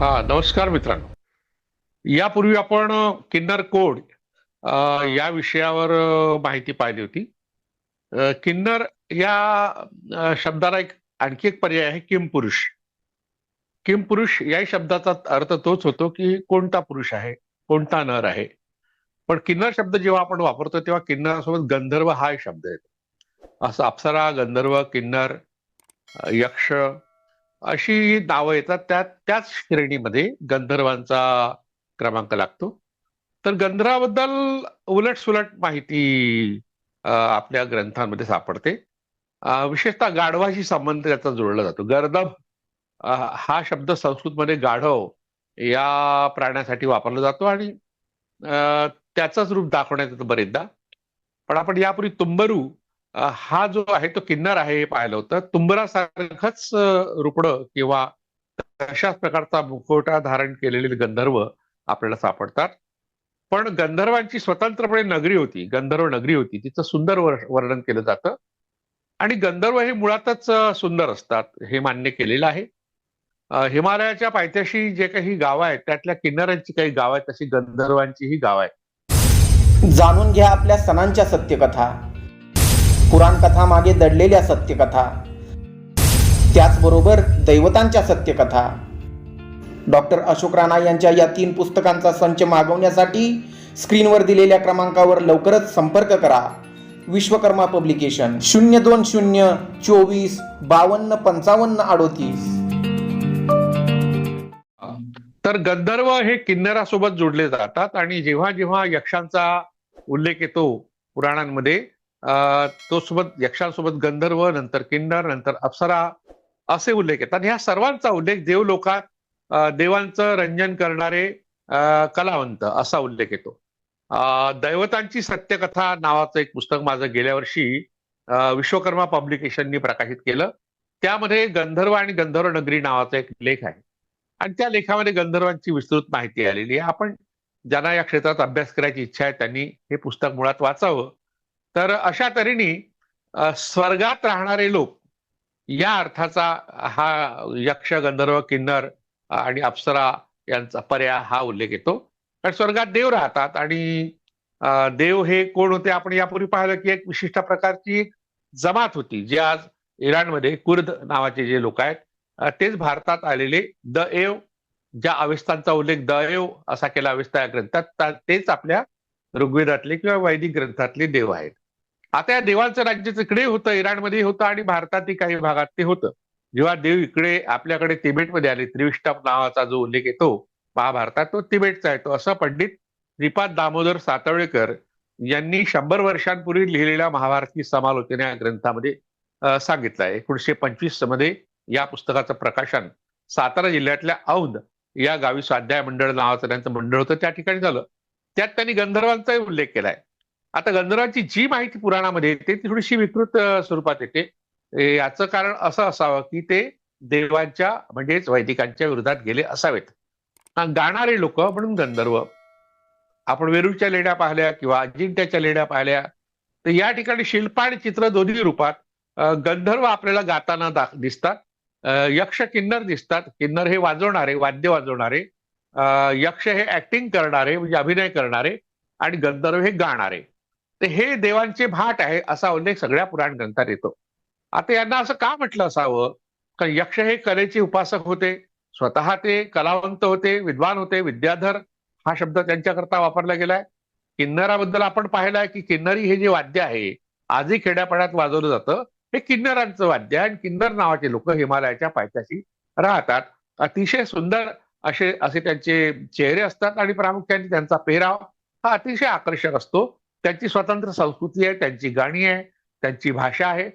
हा नमस्कार मित्रांनो. यापूर्वी आपण किन्नर कोड या विषयावर माहिती पाहिली होती. किन्नर या शब्दाला एक आणखी एक पर्याय आहे किमपुरुष. किमपुरुष या शब्दाचा अर्थ तोच होतो की कोणता पुरुष आहे कोणता नर आहे. पण किन्नर शब्द जेव्हा आपण वापरतो तेव्हा किन्नरासोबत गंधर्व हा एक शब्द येतो. असं अप्सरा गंधर्व किन्नर यक्ष अशी नावं येतात त्या त्याच श्रेणीमध्ये गंधर्वांचा क्रमांक लागतो. तर गंधर्वाबद्दल उलट सुलट माहिती आपल्या ग्रंथांमध्ये सापडते. विशेषतः गाढवाशी संबंध त्याचा जोडला जातो. गर्दभ हा शब्द संस्कृतमध्ये गाढव या प्राण्यासाठी वापरला जातो आणि त्याचंच रूप दाखवण्यात येतं बरेचदा. पण आपण यापूर्वी तुंबरू हा जो आहे तो किन्नर आहे हे पाहिलं होतं. तुंबरासारखंच रुपड रुपडं किंवा तशाच प्रकारचा मुखवटा धारण केलेले गंधर्व आपल्याला सापडतात. पण गंधर्वांची स्वतंत्रपणे नगरी होती गंधर्व नगरी होती. तिचं सुंदर वर्णन केलं जातं. आणि गंधर्व हे मुळातच सुंदर असतात हे मान्य केलेलं आहे. हिमालयाच्या पायथ्याशी जे काही गावं आहेत त्यातल्या किन्नरांची काही गावं आहेत तशी गंधर्वांचीही गावं आहेत. जाणून घ्या आपल्या सणांच्या सत्यकथा. पुराणकथा मागे दडलेल्या सत्यकथा. त्याचबरोबर दैवतांच्या सत्यकथा. डॉक्टर अशोक राणा यांच्या या तीन पुस्तकांचा संच मागवण्यासाठी स्क्रीनवर दिलेल्या क्रमांकावर लवकरच संपर्क करा. विश्वकर्मा पब्लिकेशन शून्य दोन शून्य चोवीस बावन्न पंचावन्न अडोतीस. तर गंधर्व हे किन्नरासोबत जोडले जातात आणि जेव्हा जेव्हा यक्षांचा उल्लेख येतो पुराणांमध्ये तो सोबत यक्षांसोबत गंधर्व नंतर किन्नर नंतर अप्सरा असे उल्लेख येतात ह्या सर्वांचा उल्लेख देवलोकात अ, देवांचं रंजन करणारे कलावंत असा उल्लेख येतो. दैवतांची सत्यकथा नावाचं एक पुस्तक माझं गेल्या वर्षी विश्वकर्मा पब्लिकेशननी प्रकाशित केलं. त्यामध्ये गंधर्व आणि गंधर्व नगरी नावाचा एक लेख आहे. आणि त्या लेखामध्ये गंधर्वांची विस्तृत माहिती आलेली आहे. आपण ज्यांना या क्षेत्रात अभ्यास करायची इच्छा आहे त्यांनी हे पुस्तक मुळात वाचावं. तर अशा तऱ्हेने स्वर्गात राहणारे लोक या अर्थाचा हा यक्ष गंधर्व किन्नर आणि अप्सरा यांचा पर्याय हा उल्लेख येतो. कारण स्वर्गात देव राहतात आणि देव हे कोण होते? आपण यापूर्वी पाहिलं की एक विशिष्ट प्रकारची जमात होती जी आज इराणमध्ये कुर्द नावाचे जे लोक आहेत तेच भारतात आलेले द एव ज्या अविस्तांचा उल्लेख द एव असा केला अविस्ता या ग्रंथात तेच आपल्या ऋग्वेदातले किंवा वैदिक ग्रंथातले देव आहेत. आता या देवांचं राज्य तिकडे होतं इराणमध्ये होतं आणि भारतातील काही भागात ते होतं. जेव्हा देव इकडे आपल्याकडे तिबेटमध्ये आले त्रिविष्टम नावाचा जो उल्लेख येतो महाभारतात तो तिबेटचा येतो असं पंडित श्रीपाद दामोदर सातवळेकर यांनी शंभर वर्षांपूर्वी लिहिलेल्या महाभारती समालोचना या ग्रंथामध्ये सांगितलं आहे. एकोणीशे पंचवीसमध्ये या पुस्तकाचं प्रकाशन सातारा जिल्ह्यातल्या औंध या गावी स्वाध्याय मंडळ नावाचं त्यांचं मंडळ होतं. त्या ठिकाणी झालं. त्यात त्यांनी गंधर्वांचाही उल्लेख केलाय. आता गंधर्वांची जी माहिती पुराणामध्ये येते ती थोडीशी विकृत स्वरूपात येते. याचं कारण असं असावं की ते देवांच्या म्हणजेच वैदिकांच्या विरोधात गेले असावेत. गाणारे लोक म्हणून गंधर्व आपण वेरूळच्या लेण्या पाहिल्या किंवा अजिंठ्याच्या लेण्या पाहिल्या तर या ठिकाणी शिल्प आणि चित्र दोन्ही रूपात गंधर्व आपल्याला गाताना दा- दिसतात. यक्ष किन्नर दिसतात. किन्नर हे वाजवणारे वाद्य वाजवणारे यक्ष हे ऍक्टिंग करणारे म्हणजे अभिनय करणारे आणि गंधर्व हे गाणारे. तर हे देवांचे भाट आहे असा उल्लेख सगळ्या पुराण ग्रंथात येतो. आता यांना असं का म्हटलं असावं? कारण यक्ष हे कलेचे उपासक होते स्वतः ते कलावंत होते विद्वान होते विद्याधर हा शब्द त्यांच्याकरता वापरला गेलाय. किन्नराबद्दल आपण पाहिलंय की किन्नरी हे जे वाद्य आहे आजही खेड्यापाड्यात वाजवलं जातं. हे किन्नरांचं वाद्य आहे आणि किन्नर नावाचे लोक हिमालयाच्या पायथ्याशी राहतात. अतिशय सुंदर असे असे त्यांचे चेहरे असतात आणि प्रामुख्याने त्यांचा पेहराव हा अतिशय आकर्षक असतो. त्यांची स्वतंत्र संस्कृती आहे त्यांची गाणी आहे त्यांची भाषा आहे.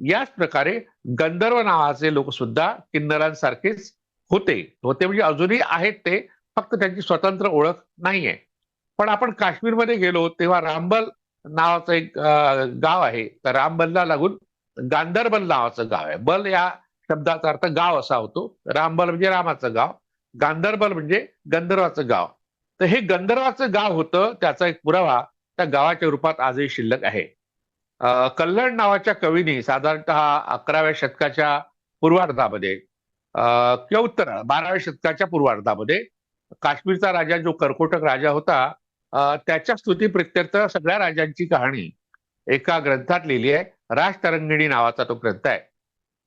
याच प्रकारे गंधर्व नावाचे लोक सुद्धा किन्नरांसारखेच होते. होते म्हणजे अजूनही आहेत ते फक्त त्यांची स्वतंत्र ओळख नाहीये. पण आपण काश्मीरमध्ये गेलो तेव्हा रामबल नावाचं एक गाव आहे. तर रामबलला लागून गांधरबल नावाचं गाव आहे. बल या शब्दाचा अर्थ गाव असा होतो. रामबल म्हणजे रामाचं गाव. गांधरबल म्हणजे गंधर्वाचं गाव. तर हे गंधर्वाचं गाव होतं त्याचा एक पुरावा त्या गावाच्या रूपात आजही शिल्लक आहे. कल्लड नावाच्या कवीने साधारणतः अकराव्या शतकाच्या पूर्वार्धामध्ये किंवा उत्तर बाराव्या शतकाच्या पूर्वार्धामध्ये काश्मीरचा राजा जो कर्कोटक राजा होता त्याच्या स्तुती प्रत्यर्थ सगळ्या राजांची कहाणी एका ग्रंथात लिहिली आहे. राजतरंगिणी नावाचा तो ग्रंथ आहे.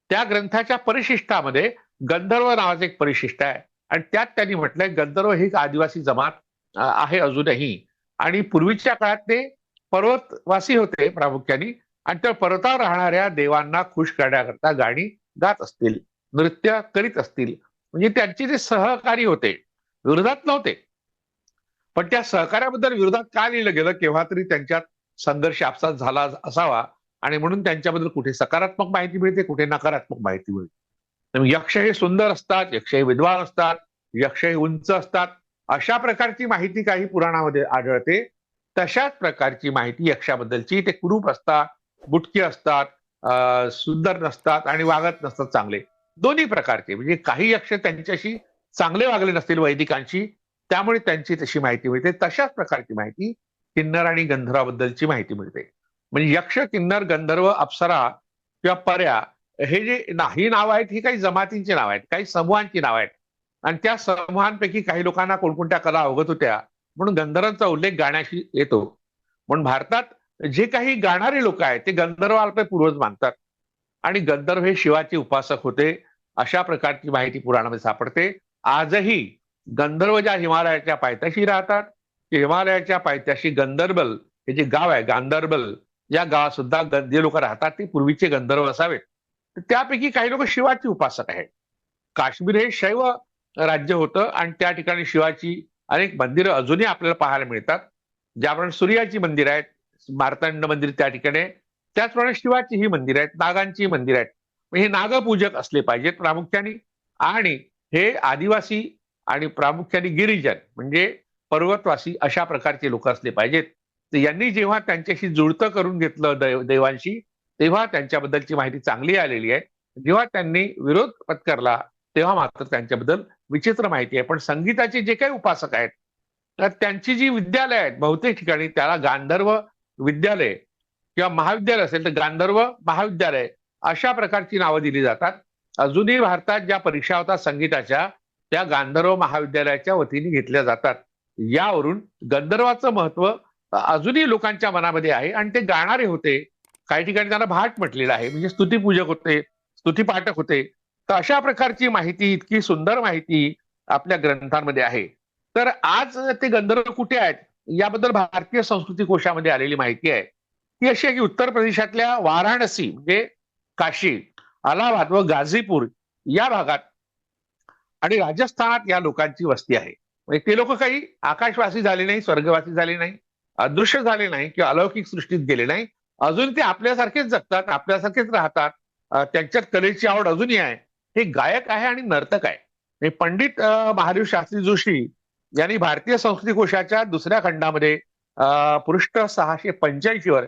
त्या ग्रंथाच्या परिशिष्टामध्ये गंधर्व नावाचं एक परिशिष्ट आहे. आणि त्यात त्यांनी म्हटलंय गंधर्व ही एक आदिवासी जमात आहे अजूनही. आणि पूर्वीच्या काळात ते पर्वतवासी होते प्रामुख्याने. आणि त्या पर्वतावर राहणाऱ्या देवांना खुश करण्याकरता गाणी गात असतील नृत्य करीत असतील. म्हणजे त्यांचे जे सहकारी होते विरोधात नव्हते. पण त्या सहकार्याबद्दल विरोधात का लिहिलं गेलं? केव्हा तरी त्यांच्यात संघर्ष आपसात झाला असावा. आणि म्हणून त्यांच्याबद्दल कुठे सकारात्मक माहिती मिळते कुठे नकारात्मक माहिती मिळते. यक्ष हे सुंदर असतात यक्ष हे विद्वान असतात यक्ष हे उंच असतात. अशा प्रकारची माहिती काही पुराणामध्ये आढळते. तशाच प्रकारची माहिती यक्षाबद्दलची. ते कुरूप असतात बुटके असतात सुंदर नसतात आणि वागत नसतात चांगले. दोन्ही प्रकारचे. म्हणजे काही यक्ष त्यांच्याशी चांगले वागले नसतील वैदिकांशी त्यामुळे त्यांची तशी माहिती मिळते. तशाच प्रकारची माहिती किन्नर आणि गंधर्वाबद्दलची माहिती मिळते. म्हणजे यक्ष किन्नर गंधर्व अप्सरा किंवा पर्या हे जे नाही नावं नाव आहेत ही काही जमातींची नाव आहेत काही समूहांची नाव आहेत. आणि त्या समूहांपैकी काही लोकांना कोणकोणत्या कला अवगत होत्या? म्हणून गंधर्वांचा उल्लेख गाण्याशी येतो. म्हणून भारतात जे काही गाणारे लोक आहेत ते गंधर्वाला पूर्वज मानतात. आणि गंधर्व हे शिवाचे उपासक होते. अशा प्रकारची माहिती पुराणामध्ये सापडते. आजही गंधर्व ज्या हिमालयाच्या पायथ्याशी राहतात ते हिमालयाच्या पायथ्याशी गंधर्बल हे जे गाव आहे गांधर्बल या गावात सुद्धा जे लोक राहतात ते पूर्वीचे गंधर्व असावेत. त्यापैकी काही लोक शिवाचे उपासक आहेत. काश्मीर हे शैव राज्य होतं आणि त्या ठिकाणी शिवाची अनेक मंदिरं अजूनही आपल्याला पाहायला मिळतात. ज्याप्रमाणे सूर्याची मंदिर आहेत मार्तंड मंदिर त्या ठिकाणी त्याचप्रमाणे शिवाची ही मंदिर आहेत नागांची मंदिर आहेत. हे नागपूजक असले पाहिजेत प्रामुख्याने. आणि हे आदिवासी आणि प्रामुख्याने गिरिजन म्हणजे पर्वतवासी अशा प्रकारचे लोक असले पाहिजेत. तर यांनी जेव्हा त्यांच्याशी जुळतं करून घेतलं दैव देवांशी तेव्हा त्यांच्याबद्दलची माहिती चांगली आलेली आहे. जेव्हा त्यांनी विरोध पत्करला तेव्हा मात्र त्यांच्याबद्दल विचित्र माहिती आहे. पण संगीताचे जे काही उपासक आहेत तर त्यांची जी विद्यालय आहेत बहुतेक ठिकाणी त्याला गांधर्व विद्यालय किंवा महाविद्यालय असेल तर गांधर्व महाविद्यालय अशा प्रकारची नावं दिली जातात. अजूनही भारतात ज्या परीक्षा होतात संगीताच्या त्या गांधर्व महाविद्यालयाच्या वतीने घेतल्या जातात. यावरून गंधर्वाचं महत्त्व अजूनही लोकांच्या मनामध्ये आहे आणि ते गाणारे होते. काही ठिकाणी त्यांना भाट म्हटलेलं आहे. म्हणजे स्तुतीपूजक होते स्तुतीपाठक होते. तर अशा प्रकारची माहिती इतकी सुंदर माहिती आपल्या ग्रंथांमध्ये आहे. तर आज ते गंधर्व कुठे आहेत? याबद्दल भारतीय संस्कृती कोशामध्ये आलेली माहिती आहे. ती अशी आहे की उत्तर प्रदेशातल्या वाराणसी म्हणजे काशी अलाहाबाद व गाझीपूर या भागात आणि राजस्थानात या लोकांची वस्ती आहे. म्हणजे ते लोक काही आकाशवासी झाले नाही स्वर्गवासी झाले नाही अदृश्य झाले नाही किंवा अलौकिक सृष्टीत गेले नाही. अजून ते आपल्यासारखेच जगतात आपल्यासारखेच राहतात. त्यांच्यात कलेची आवड अजूनही आहे. हे गायक आहे आणि नर्तक आहे. हे पंडित महादेव शास्त्री जोशी यांनी भारतीय संस्कृती कोशाच्या दुसऱ्या खंडामध्ये अं, पृष्ठ सहाशे पंच्याऐंशी वर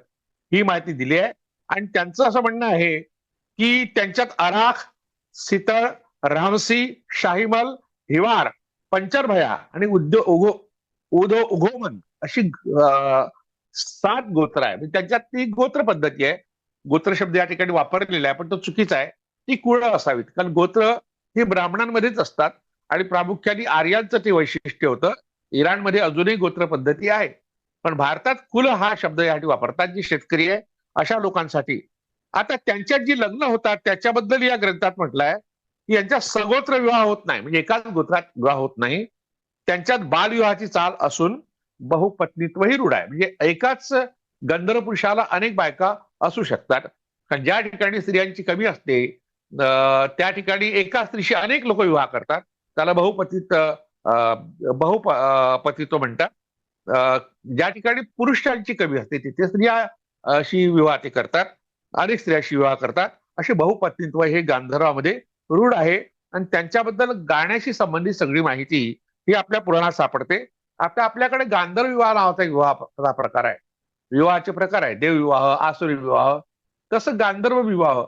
ही माहिती दिली आहे. आणि त्यांचं असं म्हणणं आहे की त्यांच्यात अराख सितळ रामसी शाहीमल हिवार पंचरभया आणि उद्यो उगो उदो उगोमन अशी सात गोत्र आहे. म्हणजे त्यांच्यात ती गोत्र पद्धती आहे. गोत्र शब्द या ठिकाणी वापरलेला आहे पण तो चुकीचा आहे. ती कुळ असावीत. कारण गोत्र हे ब्राह्मणांमध्येच असतात आणि प्रामुख्याने आर्यांचं ते वैशिष्ट्य होतं. इराणमध्ये अजूनही गोत्र पद्धती आहे. पण भारतात कुल हा शब्द यासाठी वापरतात जी शेतकरी आहे अशा लोकांसाठी. आता त्यांच्यात जी लग्न होतात त्याच्याबद्दल या ग्रंथात म्हटलंय की यांच्या सगोत्र विवाह होत नाही. म्हणजे एकाच गोत्रात विवाह होत नाही. त्यांच्यात बालविवाहाची चाल असून बहुपत्नीत्वही रूढ आहे. म्हणजे एकाच गंधर्व पुरुषाला अनेक बायका असू शकतात. कारण ज्या ठिकाणी स्त्रियांची कमी असते त्या ठिकाणी एका स्त्रीशी अनेक लोक विवाह करतात. त्याला बहुपतित अं, बहुपतित्व म्हणतात. ज्या ठिकाणी पुरुषांची कमी असते तिथे स्त्रिया अशी विवाह ते करतात. अनेक स्त्रियाशी विवाह करतात. असे बहुपत्नीत्व हे गांधर्वामध्ये रूढ आहे. आणि त्यांच्याबद्दल गाण्याशी संबंधित सगळी माहिती ही आपल्या पुराणात सापडते. आता आपल्याकडे गांधर्व विवाह नावाचा एक विवाह प्रकार आहे. विवाहाचे प्रकार आहे. देवविवाह आसुरी विवाह तसं गांधर्व विवाह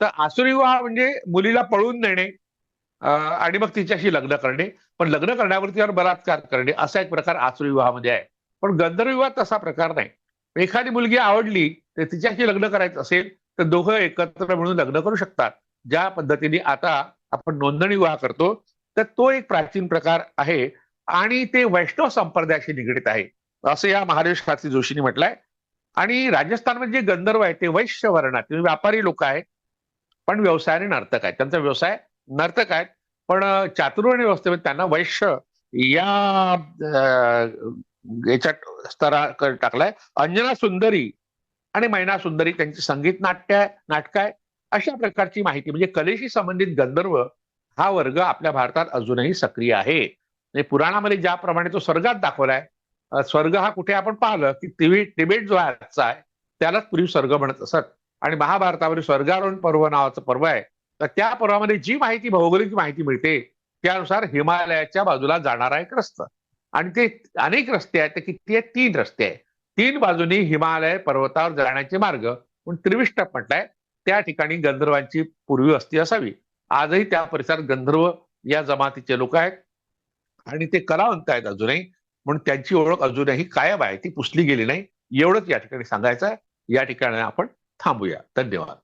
तर आसुरी विवाह म्हणजे मुलीला पळून देणे आणि मग तिच्याशी लग्न करणे. पण लग्न करण्यावर तिच्यावर बलात्कार करणे असा एक प्रकार आसुरी विवाहामध्ये आहे. पण गंधर्वविवाह तसा प्रकार नाही. एखादी मुलगी आवडली तर तिच्याशी लग्न करायचं असेल तर दोघं एकत्र मिळून लग्न करू शकतात. ज्या पद्धतीने आता आपण नोंदणी विवाह करतो तर तो एक प्राचीन प्रकार आहे आणि ते वैष्णव संप्रदायाशी निगडीत आहे. असं या महादेश खात्री जोशींनी म्हटलंय. आणि राजस्थानमध्ये जे गंधर्व आहे ते वैश्य वर्णात व्यापारी लोक आहेत. पण व्यवसायाने नर्तक आहेत. त्यांचा व्यवसाय नर्तक आहेत. पण अं, व्यवस्थेमध्ये त्यांना वैश्य या याच्यात स्तरा टाकलाय. अंजना सुंदरी आणि मैना सुंदरी त्यांची संगीत नाट्य आहे नाटक आहे. अशा प्रकारची माहिती म्हणजे कलेशी संबंधित गंधर्व हा वर्ग आपल्या भारतात अजूनही सक्रिय आहे. म्हणजे पुराणामध्ये ज्याप्रमाणे तो स्वर्गात दाखवलाय स्वर्ग हा कुठे आपण पाहिलं की तिबेट जो आहे आजचा आहे त्यालाच पूर्वी स्वर्ग म्हणत असत. आणि महाभारतामध्ये स्वर्गारोहण पर्व नावाचं पर्व आहे. तर त्या पर्वामध्ये जी माहिती भौगोलिक माहिती मिळते त्यानुसार हिमालयाच्या बाजूला जाणारा एक रस्ता. आणि ते अनेक रस्ते आहेत ते किती आहेत? तीन रस्ते आहेत. तीन बाजूनी हिमालय पर्वतावर जाण्याचे मार्ग. पण त्रिविष्ट म्हटलाय त्या ठिकाणी गंधर्वांची पूर्वी वस्ती असावी. आजही त्या परिसरात गंधर्व या जमातीचे लोक आहेत. आणि ते कलावंत आहेत अजूनही. म्हणून त्यांची ओळख अजूनही कायम आहे. ती पुसली गेली नाही. एवढंच या ठिकाणी सांगायचं आहे. या ठिकाणी आपण 烫不也，淡定了。